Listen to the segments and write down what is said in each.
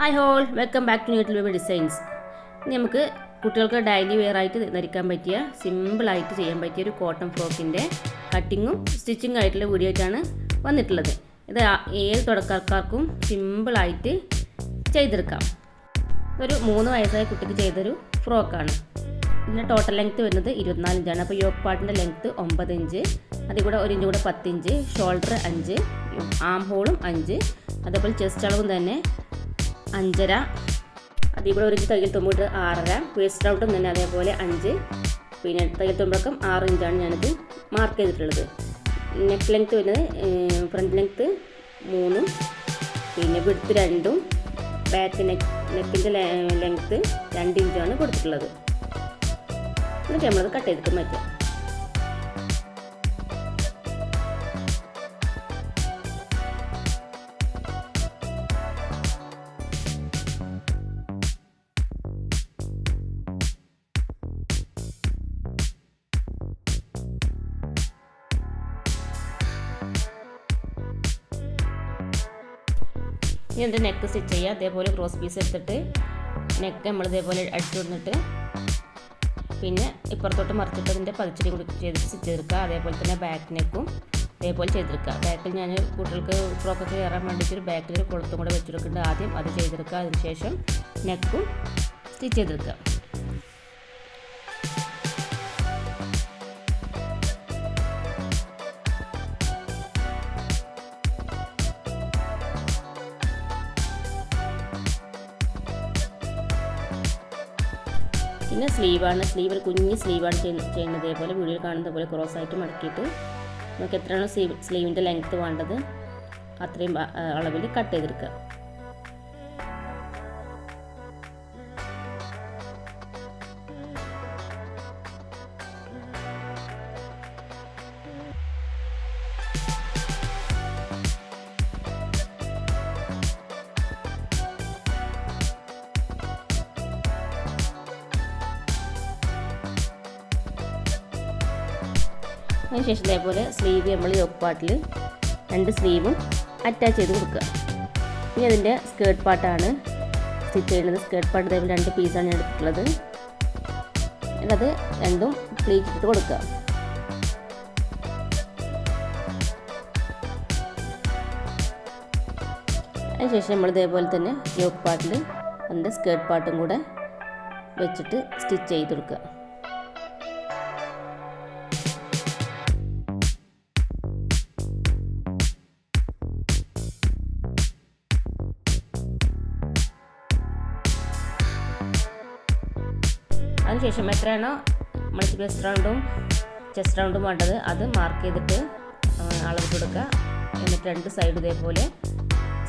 Hi all welcome back to ന്യൂട്ടിൽ baby designs ഇനി നമുക്ക് കുട്ടികൾക്ക് ഡെയിലി വെയർ ആയിട്ട് ധരിക്കാൻ പറ്റിയ സിമ്പിളായിട്ട് ചെയ്യാൻ പറ്റിയ ഒരു കോട്ടൺ ഫ്രോക്കിന്റെ കട്ടിങ്ങും സ്റ്റിച്ചിങ്ങും ആയിട്ടുള്ള വീഡിയോ ആയിട്ടാണ് വന്നിട്ടുള്ളത്. ഇത് ഏത് തുടക്കക്കാർക്കും സിമ്പിളായിട്ട് ചെയ്തെടുക്കാം. ഒരു മൂന്ന് വയസ്സായ കുട്ടിക്ക് ചെയ്തൊരു ഫ്രോക്കാണ് ഇതിന്റെ ടോട്ടൽ ലെങ്ത്ത് വരുന്നത് ഇരുപത്തിനാല് ഇഞ്ചാണ്. അപ്പോൾ യോക്ക് പാട്ടിന്റെ ലെങ്ത്ത് ഒമ്പത് ഇഞ്ച് അതിൽ കൂടെ ഒരു ഇഞ്ച് കൂടെ പത്ത് ഇഞ്ച് ഷോൾഡർ അഞ്ച് ആം ഹോളും അഞ്ച് അതേപോലെ ചെസ്റ്റ് അളവും തന്നെ അഞ്ചര. അതിൽ കൂടെ ഒരു തയ്യൽ തുമ്പിട്ട് ആറര. വേസ്റ്റ് ഔട്ടും തന്നെ അതേപോലെ അഞ്ച്. പിന്നെ തയ്യൽ തുമ്പടക്കം ആറ് ഇഞ്ചാണ് ഞാനിത് മാർക്ക് ചെയ്തിട്ടുള്ളത്. നെക്ക് ലെങ്ത്ത് വരുന്നത് ഫ്രണ്ട് ലെങ്ത്ത് മൂന്നും പിന്നെ വിടുത്ത് രണ്ടും ബാക്ക് നെക്ക് നെക്കിന്റെ ലെങ്ത്ത് രണ്ട് ഇഞ്ചാണ് കൊടുത്തിട്ടുള്ളത്. എന്നിട്ട് നമ്മളത് കട്ട് ചെയ്തിട്ട് മാറ്റാം. ഇനി എന്റെ നെക്ക് സ്റ്റിച്ച് ചെയ്യുക അതേപോലെ ക്രോസ് പീസ് എടുത്തിട്ട് നെക്ക് നമ്മൾ ഇതേപോലെ അടിച്ചു കൊടുത്തിട്ട് പിന്നെ ഇപ്പുറത്തോട്ട് മറിച്ചിട്ട് അതിന്റെ പതിച്ചിരി കൂടി ചെയ്ത് സ്റ്റിച്ച് ചെയ്തെടുക്കുക. അതേപോലെ തന്നെ ബാക്ക് നെക്കും ഇതേപോലെ ചെയ്തെടുക്കുക. ബാക്കിൽ ഞാൻ കുട്ടികൾക്ക് ഫ്രോക്കൊക്കെ കയറാൻ വേണ്ടിയിട്ട് ബാക്കിൽ ഒരു കൊളുത്തും കൂടെ വെച്ചെടുക്കുന്നുണ്ട് ആദ്യം അത് ചെയ്തെടുക്കുക. അതിനുശേഷം നെക്കും സ്റ്റിച്ച് ചെയ്തെടുക്കുക. പിന്നെ സ്ലീവാണ്. സ്ലീവ് ഒരു കുഞ്ഞ് സ്ലീവാണ് ചെയ്യുന്നത്. ഇതേപോലെ വീഡിയോയിൽ കാണുന്നത് പോലെ ക്രോസ് ആയിട്ട് മടക്കിയിട്ട് നമുക്ക് എത്രയാണോ സ്ലീവ് സ്ലീവിന്റെ ലെങ്ത്ത് വേണ്ടത് അത്രയും അളവിൽ കട്ട് ചെയ്തെടുക്കുക. അതിനുശേഷം ഇതേപോലെ സ്ലീവ് നമ്മൾ യോക്ക് പാട്ടിൽ രണ്ട് സ്ലീവും അറ്റാച്ച് ചെയ്ത് കൊടുക്കുക. ഇനി അതിന്റെ സ്കേർട്ട് പാർട്ടാണ് സ്റ്റിച്ച് ചെയ്യുന്നത്. സ്കേർട്ട് പാർട്ട് ഇതേപോലെ രണ്ട് പീസാണ് ഞാൻ എടുത്തിട്ടുള്ളത്. അത് രണ്ടും പ്ലീറ്റ് ഇട്ട് കൊടുക്കുക. അതിനുശേഷം നമ്മൾ ഇതേപോലെ തന്നെ യോക്ക് പാർട്ടിൽ അതിന്റെ സ്കേർട്ട് പാർട്ടും കൂടെ വെച്ചിട്ട് സ്റ്റിച്ച് ചെയ്ത് കൊടുക്കുക. അതിനുശേഷം എത്രയാണോ? നമ്മൾ ബ്രസ്റ്റ് റൗണ്ടും ചെസ്റ്റ് റൗണ്ടും വേണ്ടത്. അത് മാർക്ക് ചെയ്തിട്ട് അളവ് കൊടുക്കുക. എന്നിട്ട് രണ്ട് സൈഡ് ഇതേപോലെ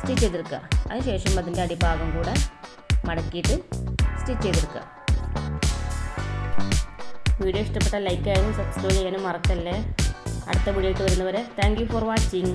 സ്റ്റിച്ച് ചെയ്തെടുക്കുക. അതിനുശേഷം അതിന്റെ അടിഭാഗം കൂടെ മടക്കിയിട്ട് സ്റ്റിച്ച് ചെയ്തെടുക്കുക. വീഡിയോ ഇഷ്ടപ്പെട്ടാൽ ലൈക്ക് ചെയ്യാനും സബ്സ്ക്രൈബ് ചെയ്യാനും മറക്കല്ലേ. അടുത്ത വീഡിയോ ആയിട്ട് വരുന്നവരെ താങ്ക് യു ഫോർ വാച്ചിങ്